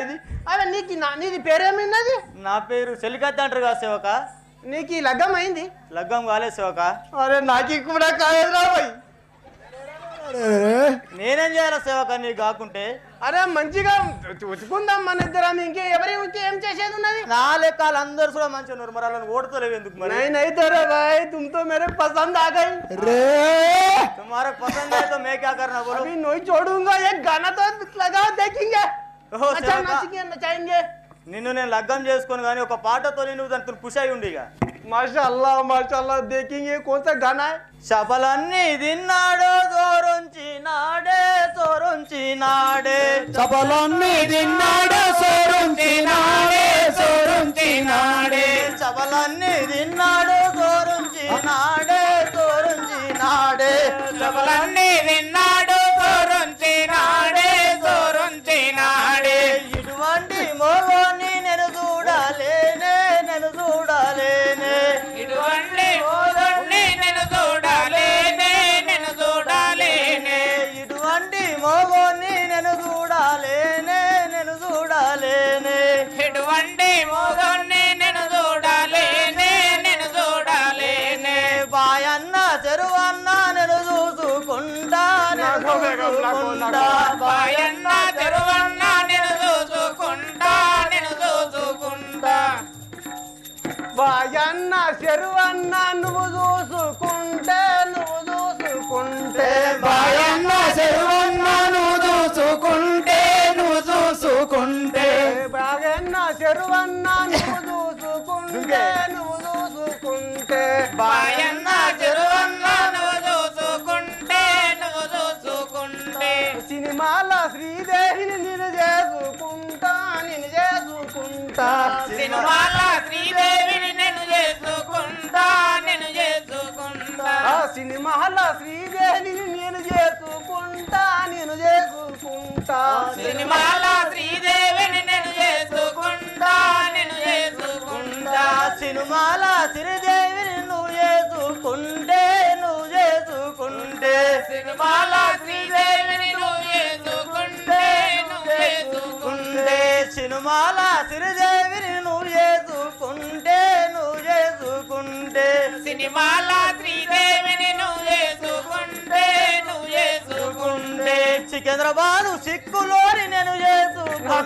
ఇది అరే నీకు నా నీది పేరేమైనది నా పేరు చెలికత్తి అంటారు కదా సేవక నీకు ఈ లగ్గం అయింది లగ్గం కాలేదు సేవక అరే నాకు కూడా కాలేదురా భయ్ నేనేం చేయాలి సేవక నీకు కాకుంటే అరే మంచిగా ఉతుకుందాం మన ఇద్దరం ఇంకే ఎవరి ఇంకే ఏం చేసేది ఉన్నది నా లెక్క అందరు కూడా మంచిగా ఉన్నారు మరి వాళ్ళని ఓడతలేవు ఎందుకు మరి नहीं नहीं तो रे भाई तुम तो मेरे पसंद आ गई तुम्हारा पसंद है तो मैं क्या करना बोलो अभी नहीं छोड़ूंगा एक गाना तो लगाओ देखेंगे నిన్ను నేను లగ్గం చేసుకుని కానీ ఒక పాటతో నిన్ను దాని పుష్ అయి ఉండి ఇక. మషల్లా మషల్లా దేకింగ్ కొంత గనా సఫలన్నీ తిన్నాడో సోరుంచి నాడే సోరుంచి నాడే. సఫలన్నీ తిన్నాడో సోరుంచి నాడే సోరుంచి నాడే. సఫలన్నీ తిన్నాడో సోరుంచి నాడే సోరుంచి నాడే. సఫలన్నీ తిన్నా చూసుకుంటా నేను చూసుకుంటా బాయన్న తెరువన్న నేను చూసుకుంటా నేను చూసుకుంటా బాయన్న చెరువన్న నువ్వు చూసుకుంటే నువ్వు చూసుకుంటే. బాయన్న చెరువన్న నువ్వు చూసుకుంటే నువ్వు చూసుకుంటే. బాయన్న చెరువన్న నువ్వు చూసుకుంటే నువ్వు చూసుకుంటే. బాయన్న శ్రీదేవిని నేను చేసుకుంటా నేను చేసుకుంటా. సినిమాల శ్రీదేవిని నేను చేసుకుంటా నేను చేసుకుంటా. సినిమాల శ్రీదేవిని నేను చేసుకుంటా నేను చేసుకుంటా. సినిమాల శ్రీదేవిని నేను చేసుకుంటా నేను చేసుకుంటా. సినిమాల సిరిదేవిని నువ్వు చేసుకుంటే నువ్వు చేసుకుంటే. సినిమాల శ్రీదేవిని సినిమాల సిరిదేవిని నువ్వు చేసుకుంటే నువ్వు చేసుకుంటే సినిమాల శ్రీదేవిని నువ్వు చేసుకుంటే నువ్వు చేసుకుంటే సికింద్రాబాదు సిక్కులోని నేను చేసుకుంటా